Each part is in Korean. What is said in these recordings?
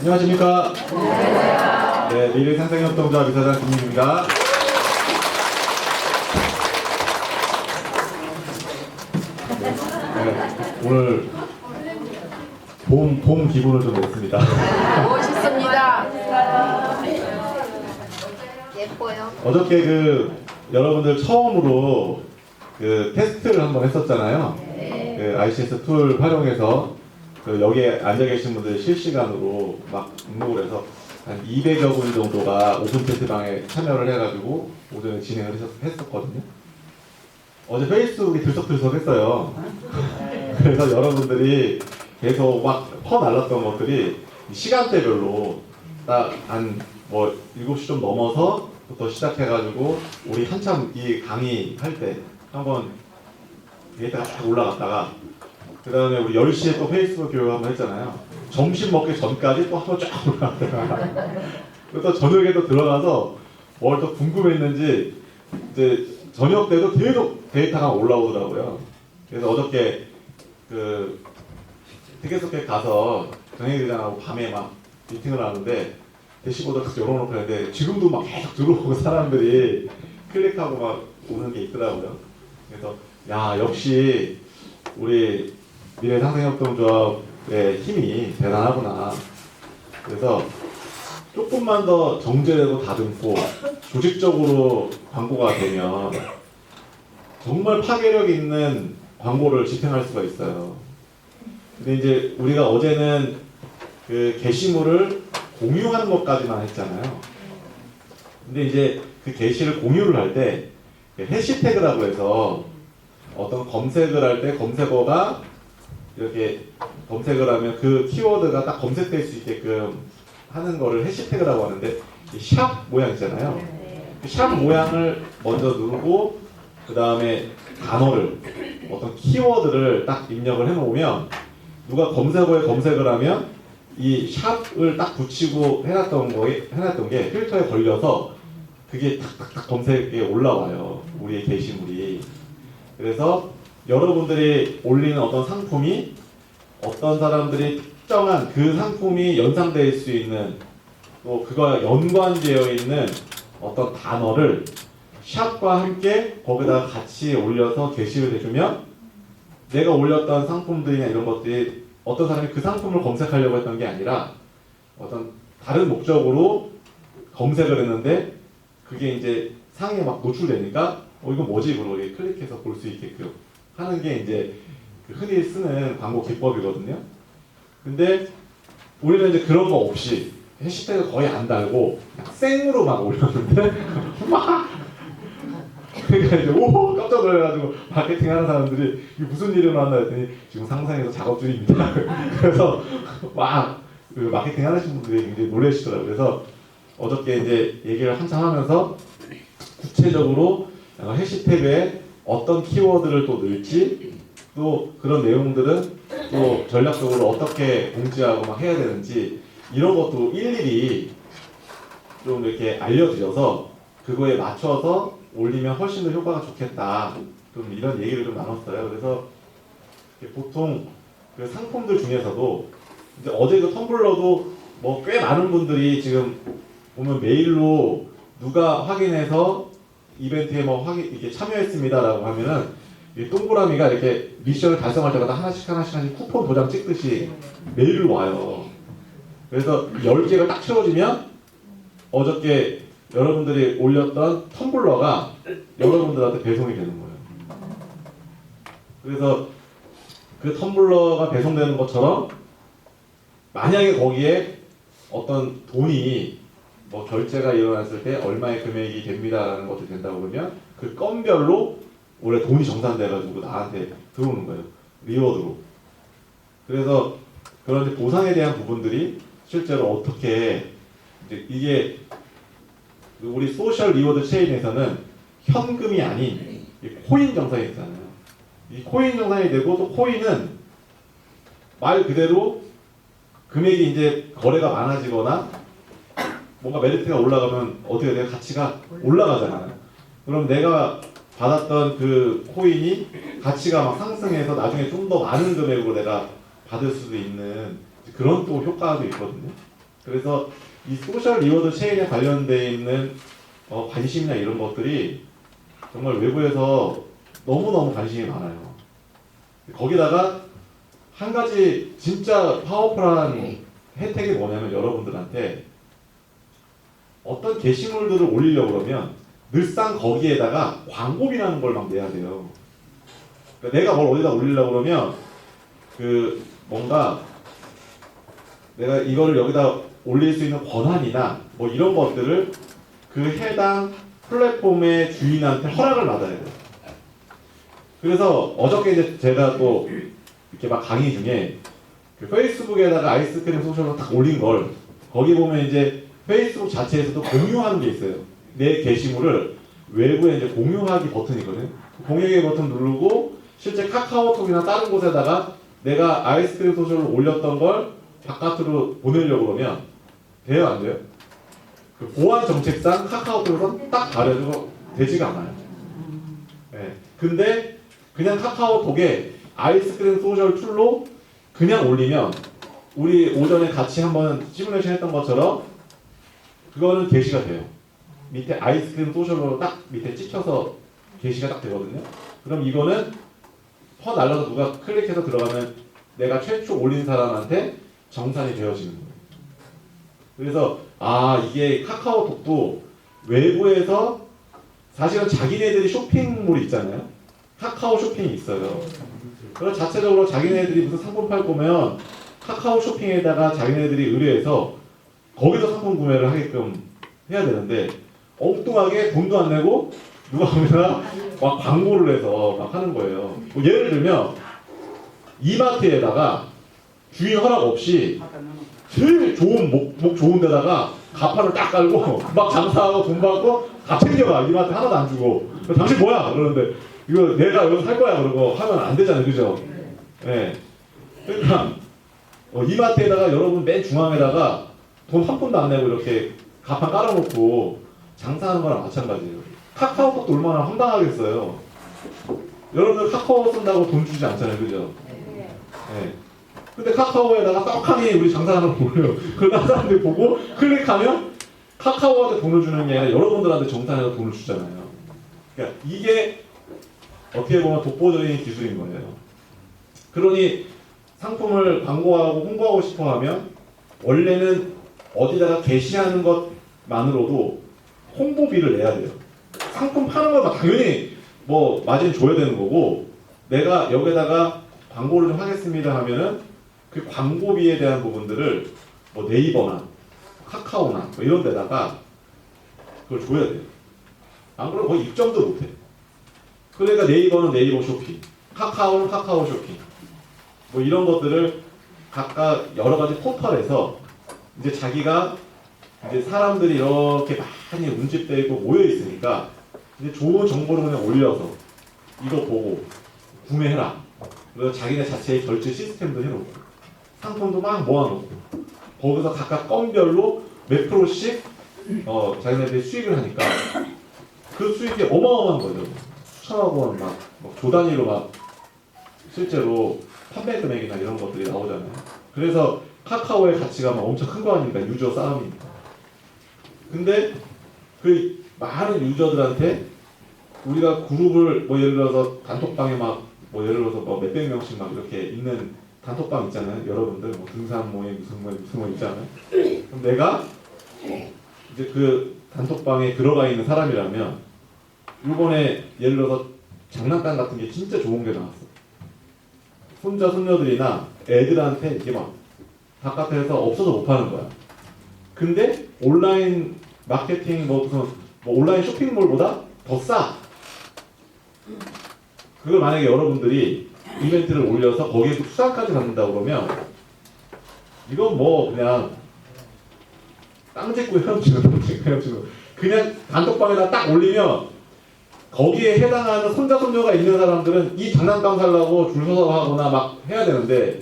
안녕하십니까? 네, 미래 상생협동조합 이사장 김민입니다. 네, 오늘 봄, 봄 기분을 좀 냈습니다. 멋있습니다. 예뻐요. 어저께 그 여러분들 처음으로 그 테스트를 한번 했었잖아요. 그 ICS 툴 활용해서 그 여기에 앉아 계신 분들 실시간으로 막 등록을 해서 한 200여 분 정도가 오픈 채팅방에 참여를 해가지고 오전에 진행을 했었- 했었 거든요. 어제 페이스북이 들썩들썩했어요. 그래서 여러분들이 계속 막 퍼날랐던 것들이 시간대별로 딱 한 뭐 7시 좀 넘어서부터 시작해가지고 우리 한참 이 강의 할 때 한번 데이터가 쫙 올라갔다가 그 다음에 우리 10시에 또 페이스북 교육 한번 했잖아요. 점심 먹기 전까지 또 한번 쫙 올라갔다가 그리고 또 저녁에 또 들어가서 뭘 또 궁금했는지 이제 저녁 때도 계속 데이터가 올라오더라고요. 그래서 어저께 그 티켓스케 가서 정혜기장하고 밤에 막 미팅을 하는데 대시보드 딱 열어놓고 했는데 지금도 막 계속 들어오고 사람들이 클릭하고 막 오는 게 있더라고요. 그래서 야 역시 우리 미래상생협동조합의 힘이 대단하구나. 그래서 조금만 더 정제되고 다듬고 조직적으로 광고가 되면 정말 파괴력 있는 광고를 집행할 수가 있어요. 근데 이제 우리가 어제는 그 게시물을 공유하는 것까지만 했잖아요. 근데 이제 그 게시를 공유를 할 때 해시태그라고 해서 어떤 검색을 할 때 검색어가 이렇게 검색을 하면 그 키워드가 딱 검색될 수 있게끔 하는 거를 해시태그라고 하는데 이샵 모양 있잖아요. 그샵 모양을 먼저 누르고 그 다음에 단어를 어떤 키워드를 딱 입력을 해놓으면 누가 검색어에 검색을 하면 이 샵을 딱 붙이고 해놨던 거에 해놨던 게 필터에 걸려서 그게 탁탁탁 검색에 올라와요. 우리의 게시물이. 그래서 여러분들이 올리는 어떤 상품이 어떤 사람들이 특정한 그 상품이 연상될 수 있는 또 그거와 연관되어 있는 어떤 단어를 샵과 함께 거기다가 같이 올려서 게시를 해주면 내가 올렸던 상품들이나 이런 것들이 어떤 사람이 그 상품을 검색하려고 했던 게 아니라 어떤 다른 목적으로 검색을 했는데 그게 이제 상에 막 노출되니까 어 이거 뭐지? 그러고 클릭해서 볼 수 있게끔 하는 게 이제 그 흔히 쓰는 광고 기법이거든요. 근데 우리는 이제 그런 거 없이 해시태그 거의 안 달고 생으로 막 올렸는데 막 그러니까 이제 오 깜짝 놀라가지고 마케팅 하는 사람들이 이게 무슨 일이 일어났나 했더니 지금 상상해서 작업 중입니다. 그래서 막 그 마케팅 하시는 분들이 굉장히 놀라시더라고요. 그래서 어저께 이제 얘기를 한참 하면서 구체적으로 해시태그에 어떤 키워드를 또 넣을지 또 그런 내용들은 또 전략적으로 어떻게 공지하고 막 해야 되는지 이런 것도 일일이 좀 이렇게 알려드려서 그거에 맞춰서 올리면 훨씬 더 효과가 좋겠다. 좀 이런 얘기를 좀 나눴어요. 그래서 보통 그 상품들 중에서도 이제 어제 그 텀블러도 뭐 꽤 많은 분들이 지금 보면 메일로 누가 확인해서 이벤트에 뭐 확인 이렇게 참여했습니다라고 하면은 이 동그라미가 이렇게 미션을 달성할 때마다 하나씩 하나씩 하나씩 쿠폰 도장 찍듯이 메일로 와요. 그래서 10개가 딱 채워지면 어저께 여러분들이 올렸던 텀블러가 여러분들한테 배송이 되는 거예요. 그래서 그 텀블러가 배송되는 것처럼 만약에 거기에 어떤 돈이 뭐 결제가 일어났을 때 얼마의 금액이 됩니다라는 것이 된다고 그러면 그 건별로 원래 돈이 정산돼가지고 나한테 들어오는 거예요. 리워드로. 그래서 그런 보상에 대한 부분들이 실제로 어떻게 이제 이게 우리 소셜 리워드 체인에서는 현금이 아닌 이 코인 정산이 있잖아요. 이 코인 정산이 되고 또 코인은 말 그대로 금액이 이제 거래가 많아지거나 뭔가 메리트가 올라가면 어떻게 내 가치가 올라가잖아요. 그럼 내가 받았던 그 코인이 가치가 막 상승해서 나중에 좀 더 많은 금액으로 내가 받을 수도 있는 그런 또 효과도 있거든요. 그래서 이 소셜 리워드 체인에 관련돼 있는 어, 관심이나 이런 것들이 정말 외부에서 너무너무 관심이 많아요. 거기다가 한 가지 진짜 파워풀한 혜택이 뭐냐면 여러분들한테 어떤 게시물들을 올리려고 그러면 늘상 거기에다가 광고비라는 걸 막 내야 돼요. 그러니까 내가 뭘 어디다 올리려고 그러면 그 뭔가 내가 이거를 여기다 올릴 수 있는 권한이나 뭐 이런 것들을 그 해당 플랫폼의 주인한테 허락을 받아야 돼요. 그래서 어저께 이제 제가 또 이렇게 막 강의 중에 그 페이스북에다가 아이스크림 소셜로 딱 올린 걸 거기 보면 이제 페이스북 자체에서도 공유하는 게 있어요. 내 게시물을 외부에 이제 공유하기 버튼이거든. 공유하기 버튼 누르고 실제 카카오톡이나 다른 곳에다가 내가 아이스크림 소셜을 올렸던 걸 바깥으로 보내려고 그러면 돼요 안 돼요? 그 보안 정책상 카카오톡에서 딱 가려주고 되지가 않아요. 네. 근데 그냥 카카오톡에 아이스크림 소셜 툴로 그냥 올리면 우리 오전에 같이 한번 시뮬레이션 했던 것처럼 그거는 게시가 돼요. 밑에 아이스크림 소셜로 딱 밑에 찍혀서 게시가 딱 되거든요. 그럼 이거는 퍼 날라서 누가 클릭해서 들어가면 내가 최초 올린 사람한테 정산이 되어지는 거예요. 그래서 아 이게 카카오톡도 외부에서 사실은 자기네들이 쇼핑몰이 있잖아요. 카카오 쇼핑이 있어요. 그래서 자체적으로 자기네들이 무슨 상품 팔 거면 카카오 쇼핑에다가 자기네들이 의뢰해서 거기서 상품 구매를 하게끔 해야 되는데 엉뚱하게 돈도 안 내고 누가 보면 막 광고를 해서 막 하는 거예요. 뭐 예를 들면 이마트에다가 주인 허락 없이 제일 좋은 목, 목 좋은 데다가 가판을 딱 깔고 막 장사하고 돈 받고 다 챙겨가 이마트 하나도 안 주고 당신 뭐야 그러는데 이거 내가 여기서 살 거야 그러고 하면 안 되잖아요 그죠? 예. 그러니까 어, 이마트에다가 여러분 맨 중앙에다가 돈 한 푼도 안 내고 이렇게 가판 깔아놓고 장사하는 거랑 마찬가지예요. 카카오톡도 얼마나 황당하겠어요. 여러분들 카카오 쓴다고 돈 주지 않잖아요, 그죠? 네. 근데 카카오에다가 떡하니 우리 장사하는 거 올려요. 그러다 사람들이 보고 클릭하면 카카오한테 돈을 주는 게 아니라 여러분들한테 정산해서 돈을 주잖아요. 그러니까 이게 어떻게 보면 독보적인 기술인 거예요. 그러니 상품을 광고하고 홍보하고 싶어 하면 원래는 어디다가 게시하는 것만으로도 홍보비를 내야 돼요. 상품 파는 거면 당연히 뭐 마진 줘야 되는 거고 내가 여기다가 광고를 좀 하겠습니다 하면은 그 광고비에 대한 부분들을 뭐 네이버나 카카오나 뭐 이런 데다가 그걸 줘야 돼요. 안 그러면 거의 입점도 못 해. 그러니까 네이버는 네이버 쇼핑, 카카오는 카카오 쇼핑. 뭐 이런 것들을 각각 여러 가지 포털에서 이제 자기가 이제 사람들이 이렇게 많이 운집되고 모여 있으니까 이제 좋은 정보를 그냥 올려서 이거 보고 구매해라. 그래서 자기네 자체의 결제 시스템도 해놓고 상품도 막 모아놓고 거기서 각각 건별로 몇 프로씩 어, 자기네들이 수익을 하니까 그 수익이 어마어마한 거죠. 수천억 원, 막, 막 조 단위로 막 실제로 판매 금액이나 이런 것들이 나오잖아요. 그래서 카카오의 가치가 막 엄청 큰 거 아닙니까? 유저 싸움이니까. 근데 그 많은 유저들한테 우리가 그룹을 뭐 예를 들어서 단톡방에 막 뭐 예를 들어서 뭐 몇백 명씩 막 이렇게 있는 단톡방 있잖아요. 여러분들 뭐 등산 모임 무슨 뭐 무슨 뭐 있잖아요. 그럼 내가 이제 그 단톡방에 들어가 있는 사람이라면 이번에 예를 들어서 장난감 같은 게 진짜 좋은 게 나왔어. 손자 손녀들이나 애들한테 이게 막 바깥에서 없어서 못 파는 거야. 근데 온라인 마케팅 뭐 무슨 뭐 온라인 쇼핑몰보다 더 싸. 그걸 만약에 여러분들이 이벤트를 올려서 거기에 또 수당까지 받는다 그러면 이건 뭐 그냥 땅 짓고 헤엄치는 땅 짓고 그냥 단톡방에다 딱 올리면 거기에 해당하는 손자 손녀가 있는 사람들은 이 장난감 살라고 줄 서서 하거나 막 해야 되는데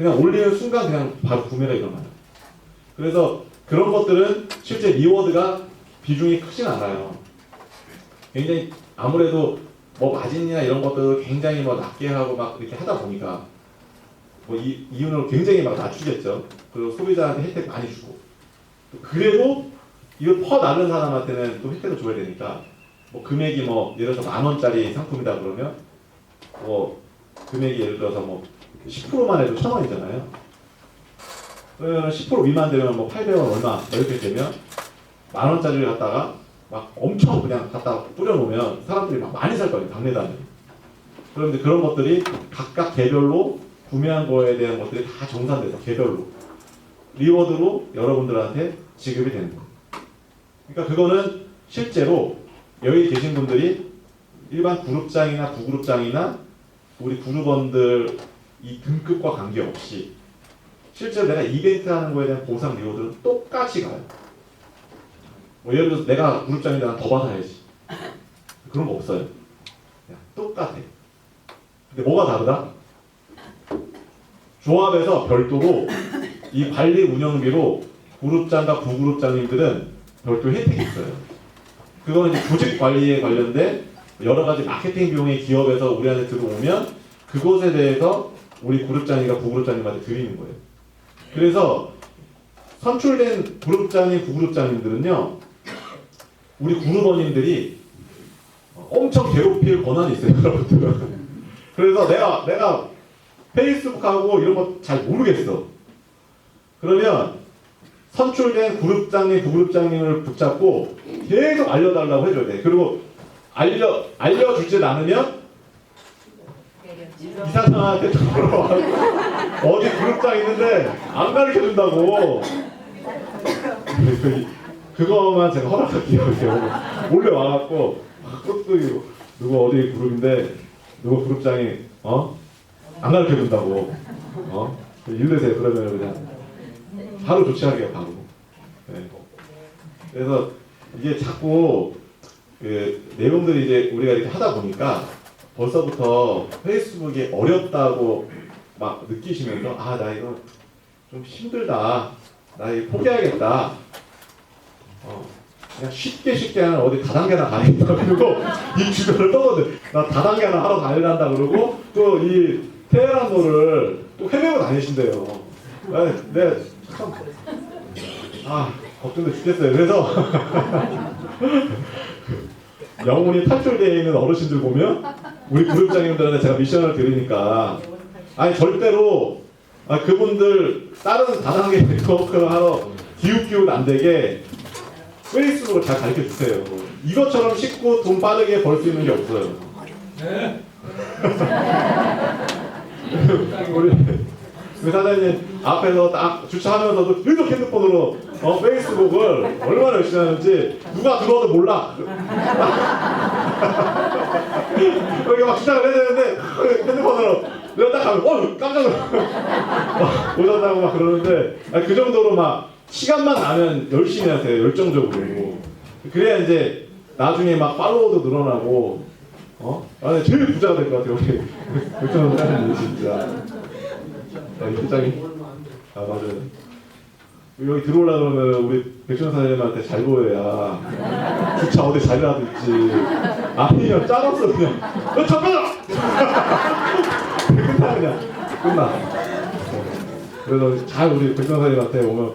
그냥 올리는 순간 그냥 바로 구매가 일어나요. 그래서 그런 것들은 실제 리워드가 비중이 크진 않아요. 굉장히 아무래도 뭐 마진이나 이런 것들을 굉장히 뭐 낮게 하고 막 이렇게 하다 보니까 뭐 이, 이윤으로 굉장히 막 낮추겠죠. 그리고 소비자한테 혜택 많이 주고. 그래도 이걸 퍼 나른 사람한테는 또 혜택을 줘야 되니까 뭐 금액이 뭐 예를 들어서 만 원짜리 상품이다 그러면 뭐 금액이 예를 들어서 뭐 10%만 해도 천 원이잖아요. 그러면 10% 미만 되면 뭐 800원 얼마 이렇게 되면 만 원짜리를 갖다가 막 엄청 그냥 갖다 뿌려놓으면 사람들이 막 많이 살 거예요 당내다는. 그런데 그런 것들이 각각 개별로 구매한 거에 대한 것들이 다 정산돼서 개별로 리워드로 여러분들한테 지급이 되는 거예요. 그러니까 그거는 실제로 여기 계신 분들이 일반 그룹장이나 부그룹장이나 우리 그룹원들 이 등급과 관계없이 실제로 내가 이벤트 하는 거에 대한 보상 리워드는 똑같이 가요. 뭐 예를 들어서 내가 그룹장인데 난 더 받아야지. 그런 거 없어요. 똑같아. 근데 뭐가 다르다? 조합에서 별도로 이 관리 운영비로 그룹장과 부그룹장님들은 별도 혜택이 있어요. 그거는 이제 조직 관리에 관련된 여러 가지 마케팅 비용이 기업에서 우리한테 들어오면 그것에 대해서 우리 그룹장이가 부그룹장님한테 드리는 거예요. 그래서 선출된 그룹장님, 부그룹장님들은요, 우리 그룹원님들이 엄청 괴롭힐 권한이 있어요, 여러분들. 그래서 내가 내가 페이스북하고 이런 거 잘 모르겠어. 그러면 선출된 그룹장님, 부그룹장님을 붙잡고 계속 알려달라고 해줘야 돼. 그리고 알려 알려주지 않으면 이사장한테 전화와 어디 그룹장 있는데 안 가르쳐 준다고. 그거만 제가 허락할게요. 몰래 와갖고 그것도 이거 누구 어디 그룹인데 누구 그룹장이 어? 안 가르쳐 준다고. 어? 일르세요. 그러면 그냥 바로 조치하게요. 바로. 네. 그래서 이게 자꾸 그 내용들이 이제 우리가 이렇게 하다 보니까 벌써부터 페이스북이 어렵다고 막 느끼시면서 아 나 이거 좀 힘들다. 나 이거 포기하겠다. 어, 그냥 쉽게 쉽게 하는 어디 다단계나 가야겠다. 그리고 이 주변을 떠거든 나 다단계나 하러 다니란다 그러고 또 이 테헤란노를 또 헤매고 다니신대요. 아, 네, 참, 아 걱정돼 죽겠어요. 그래서 영혼이 탈출되어 있는 어르신들 보면 우리 그룹장님들한테 제가 미션을 드리니까 아니 절대로 아, 그분들 다른 다단계 네트워크를 하러 기웃기웃 안 되게 페이스북을 잘 가르쳐 주세요. 이것처럼 쉽고 돈 빠르게 벌 수 있는 게 없어요. 우리 그 사장님 앞에서 딱 주차하면서도 계속 핸드폰으로 어, 페이스북을 얼마나 열심히 하는지 누가 들어와도 몰라. 그렇게 막 시작을 해야 되는데 핸드폰으로. 내가 딱 가면 어 깜짝 놀라 막 오셨다고 막 그러는데 아니, 그 정도로 막 시간만 나면 열심히 하세요 열정적으로. 그래야 이제 나중에 막 팔로워도 늘어나고 어? 아 네, 제일 부자가 될 것 같아요 우리. 백천원 사장님 진짜. 아, 이 부장이 아 맞아요. 여기 들어오려 그러면 우리 백천 사장님한테 잘 보여야. 주차 어디 잘이라도 있지 아니면 짜놨어 그냥. 너 잠깐만! 끝나 그냥 끝나. 그래서 잘 우리 백천 사장님한테 오면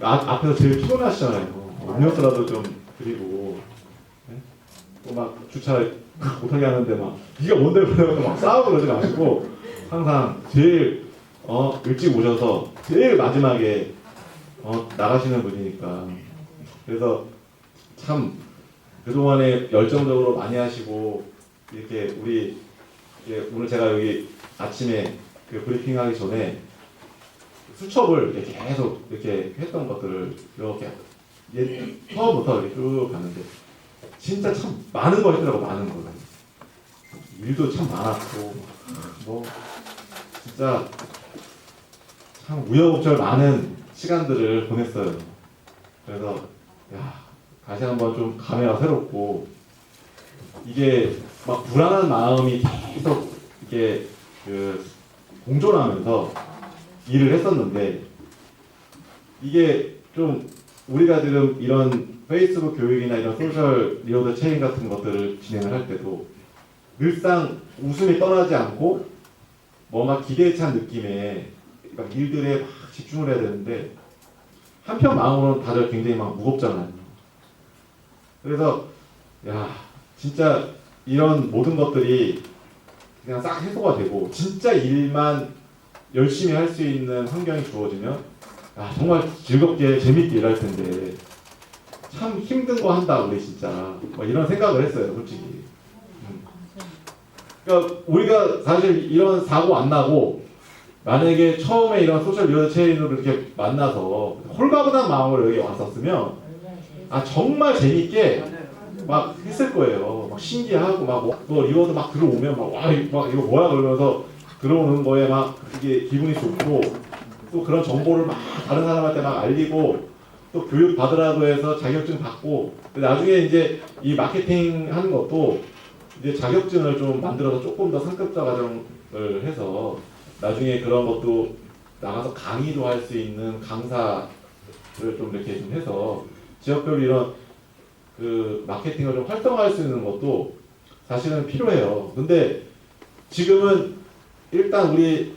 아, 앞에서 제일 피곤하시잖아요 음료수라도 좀 드리고. 네? 또막 주차 못하게 하는데 막 네가 뭔데 그러면 막 싸우고 그러지 마시고 항상 제일 어 일찍 오셔서 제일 마지막에 어, 나가시는 분이니까. 그래서 참 그동안에 열정적으로 많이 하시고 이렇게 우리 이제 오늘 제가 여기 아침에 그 브리핑 하기 전에 수첩을 이렇게 계속 이렇게 했던 것들을 이렇게 예, 처음부터 이렇게 쭉 갔는데 진짜 참 많은 거 했더라고 많은 거 일도 참 많았고 뭐 진짜 참 우여곡절 많은 시간들을 보냈어요. 그래서 야 다시 한번 좀 감회가 새롭고 이게 막 불안한 마음이 계속 이게 그 공존하면서 일을 했었는데 이게 좀 우리가 지금 이런 페이스북 교육이나 이런 소셜 리어드 체인 같은 것들을 진행을 할 때도 늘상 웃음이 떠나지 않고 뭔가 기대에 찬 느낌의 막 일들에 막 집중을 해야 되는데 한편 마음으로는 다들 굉장히 막 무겁잖아요. 그래서 야 진짜 이런 모든 것들이 그냥 싹 해소가 되고 진짜 일만 열심히 할 수 있는 환경이 주어지면 아 정말 즐겁게 재밌게 일할 텐데 참 힘든 거 한다 우리 진짜 뭐 이런 생각을 했어요 솔직히 음. 그러니까 우리가 사실 이런 사고 안 나고 만약에 처음에 이런 소셜 미디어 체인으로 이렇게 만나서 홀가분한 마음으로 여기 왔었으면 아 정말 재밌게 막 했을 거예요. 막 신기하고 막 뭐, 뭐 리워드 막 들어오면 막와 막 이거 뭐야 그러면서 들어오는 거에 막 이게 기분이 좋고 또 그런 정보를 막 다른 사람한테 막 알리고 또 교육 받으라고 해서 자격증 받고 나중에 이제 이 마케팅 하는 것도 이제 자격증을 좀 만들어서 조금 더 상급자 과정을 해서 나중에 그런 것도 나가서 강의도 할 수 있는 강사를 좀 이렇게 좀 해서 지역별로 이런 그 마케팅을 좀 활성화할 수 있는 것도 사실은 필요해요. 근데 지금은 일단 우리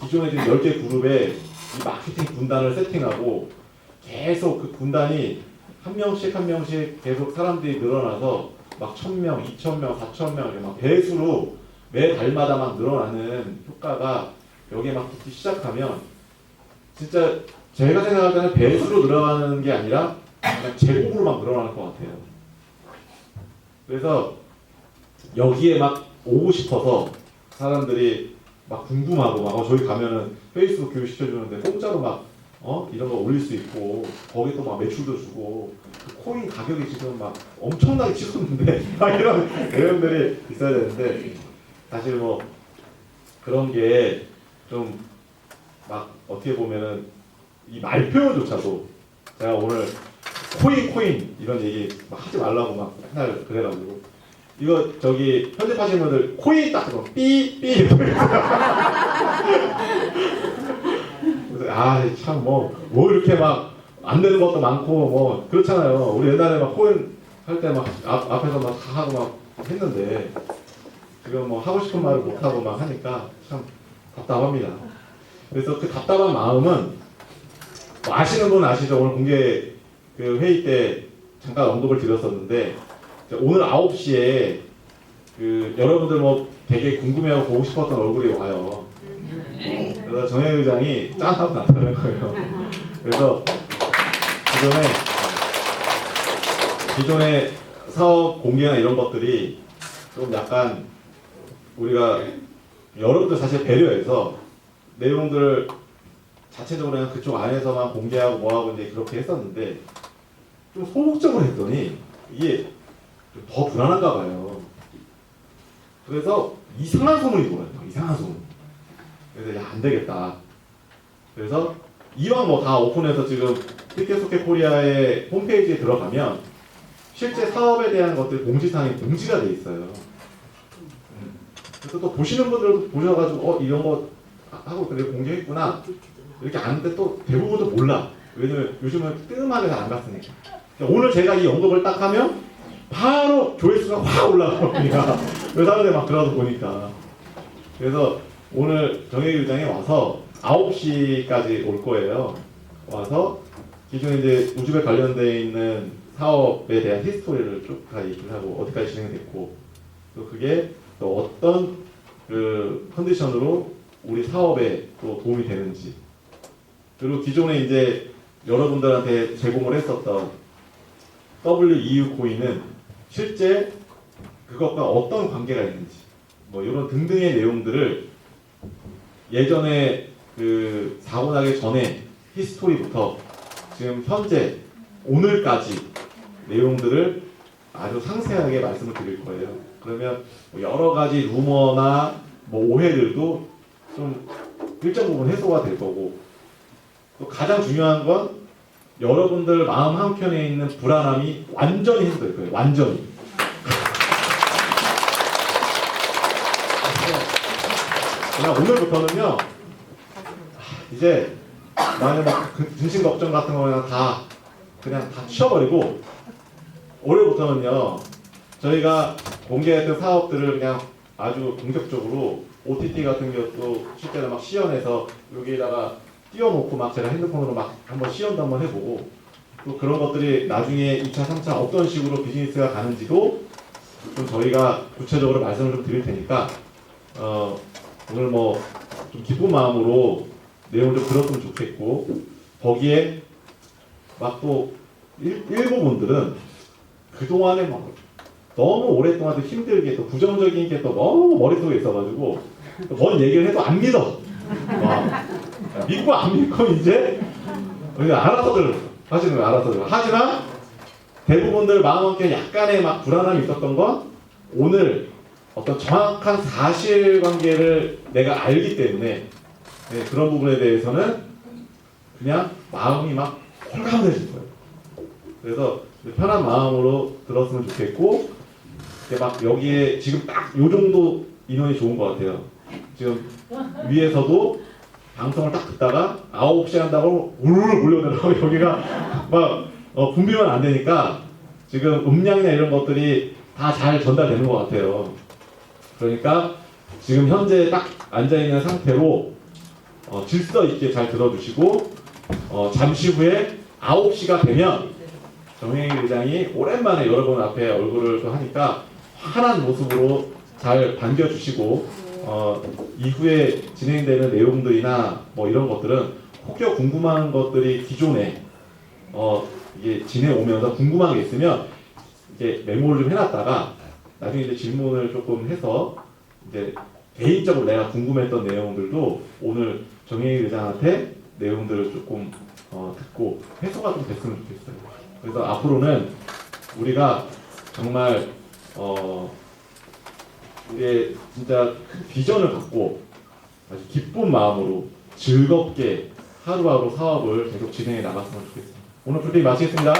기존에 지금 10개 그룹에 이 마케팅 군단을 세팅하고 계속 그 군단이 한 명씩 한 명씩 계속 사람들이 늘어나서 막 1000명, 2000명, 4000명 이렇게 막 배수로 매 달마다 막 늘어나는 효과가 여기에 막 붙기 시작하면 진짜 제가 생각할 때는 배수로 늘어나는 게 아니라 제곱으로 막 늘어나는 것 같아요. 그래서 여기에 막 오고 싶어서 사람들이 막 궁금하고 막 어, 저기 가면은 페이스북 교육 시켜주는데 공짜로 막 어? 이런 거 올릴 수 있고 거기 또막 매출도 주고 그 코인 가격이 지금 막 엄청나게 치솟는데 막 이런 내용들이 있어야 되는데 사실 뭐 그런 게 좀 막 어떻게 보면은 이 말 표현조차도 제가 오늘 코인 코인. 이런 얘기 막 하지 말라고 막 맨날 그래가지고. 이거 저기 편집하시는 분들 코인 딱 그거 삐삐. 아참 뭐뭐 이렇게 막 안 되는 것도 많고 뭐 그렇잖아요. 우리 옛날에 막 코인 할 때 막 앞에서 막 다 하고 막 했는데 지금 뭐 하고 싶은 말을 못 하고 막 하니까 참 답답합니다. 그래서 그 답답한 마음은 뭐 아시는 분은 아시죠? 오늘 공개 그 회의 때 잠깐 언급을 드렸었는데 오늘 9시에 그 여러분들 뭐 되게 궁금해하고 보고 싶었던 얼굴이 와요. 그래서 정혜 의장이 짠 하고 나타나는 거예요. 그래서 기존에 기존의 사업 공개나 이런 것들이 좀 약간 우리가 여러분들 사실 배려해서 내용들을 자체적으로 그냥 그쪽 안에서만 공개하고 뭐하고 이제 그렇게 했었는데 좀 소극적으로 했더니 이게 좀더 불안한가 봐요. 그래서 이상한 소문이 돌아요. 이상한 소문. 그래서 야 안 되겠다. 그래서 이왕 뭐 다 오픈해서 지금 티켓소켓 코리아의 홈페이지에 들어가면 실제 사업에 대한 것들 공지사항이 공지가 돼 있어요. 음. 그래서 또 보시는 분들도 보셔가지고 어 이런 거 하고 그래 공개했구나 이렇게 아는데 또 대부분도 몰라. 왜냐면 요즘은 뜸하게 잘안 갔으니까. 오늘 제가 이 언급을 딱 하면 바로 조회수가 확 올라갑니다. 왜 사람들이 막 들어서 보니까. 그래서 오늘 정혜기 의장이 와서 9시까지 올 거예요. 와서 기존에 이제 우주에 관련돼 있는 사업에 대한 히스토리를 쭉 다 얘기를 하고 어디까지 진행됐고 또 그게 또 어떤 그 컨디션으로 우리 사업에 또 도움이 되는지 그리고 기존에 이제 여러분들한테 제공을 했었던 WEU 코인은 실제 그것과 어떤 관계가 있는지 뭐 이런 등등의 내용들을 예전에 그 사고 나기 전에 히스토리부터 지금 현재 오늘까지 내용들을 아주 상세하게 말씀을 드릴 거예요. 그러면 뭐 여러 가지 루머나 뭐 오해들도 좀 일정 부분 해소가 될 거고 또 가장 중요한 건 여러분들 마음 한켠에 있는 불안함이 완전히 해소될 거예요. 완전히. 그냥 오늘부터는요. 이제 나는 막 그- 근심 걱정 같은 거 그냥 다 그냥 다 치워버리고 올해부터는요. 저희가 공개했던 사업들을 그냥 아주 본격적으로 OTT 같은 것도 실제로 막 시연해서 여기다가 띄워놓고 막 제가 핸드폰으로 막 한번 시연도 한번 해보고 또 그런 것들이 나중에 2차, 3차 어떤 식으로 비즈니스가 가는지도 좀 저희가 구체적으로 말씀을 좀 드릴 테니까 어, 오늘 뭐 좀 기쁜 마음으로 내용을 좀 들었으면 좋겠고 거기에 막 또 일부 분들은 그동안에 막 너무 오랫동안 또 힘들게 또 부정적인 게 또 너무 머릿속에 있어가지고 또뭔 얘기를 해도 안 믿어. 와, 믿고 안 믿고 이제 그냥 알아서들 하시는 거예요. 알아서들. 하지만 대부분들 마음 한켠에 약간의 막 불안함이 있었던 건 오늘 어떤 정확한 사실관계를 내가 알기 때문에 네, 그런 부분에 대해서는 그냥 마음이 막 홀가분해질 거예요. 그래서 편한 마음으로 들었으면 좋겠고 막 여기에 지금 딱 요 정도 인원이 좋은 것 같아요. 지금 위에서도 방송을 딱 듣다가 9시 한다고 우르르 몰려들어가고 여기가 막 어, 분비면 안 되니까 지금 음량이나 이런 것들이 다 잘 전달되는 것 같아요. 그러니까 지금 현재 딱 앉아있는 상태로 어, 질서 있게 잘 들어주시고 어, 잠시 후에 9시가 되면 정혜인 의장이 오랜만에 여러분 앞에 얼굴을 또 하니까 환한 모습으로 잘 반겨주시고 어, 이후에 진행되는 내용들이나 뭐 이런 것들은 혹여 궁금한 것들이 기존에 어, 이게 지내오면서 궁금한 게 있으면 이제 메모를 좀 해놨다가 나중에 이제 질문을 조금 해서 이제 개인적으로 내가 궁금했던 내용들도 오늘 정혜인 의장한테 내용들을 조금 어, 듣고 해소가 좀 됐으면 좋겠어요. 그래서 앞으로는 우리가 정말 어, 우리의 진짜 큰 비전을 갖고 아주 기쁜 마음으로 즐겁게 하루하루 사업을 계속 진행해 나갔으면 좋겠습니다. 오늘 브리핑 마치겠습니다.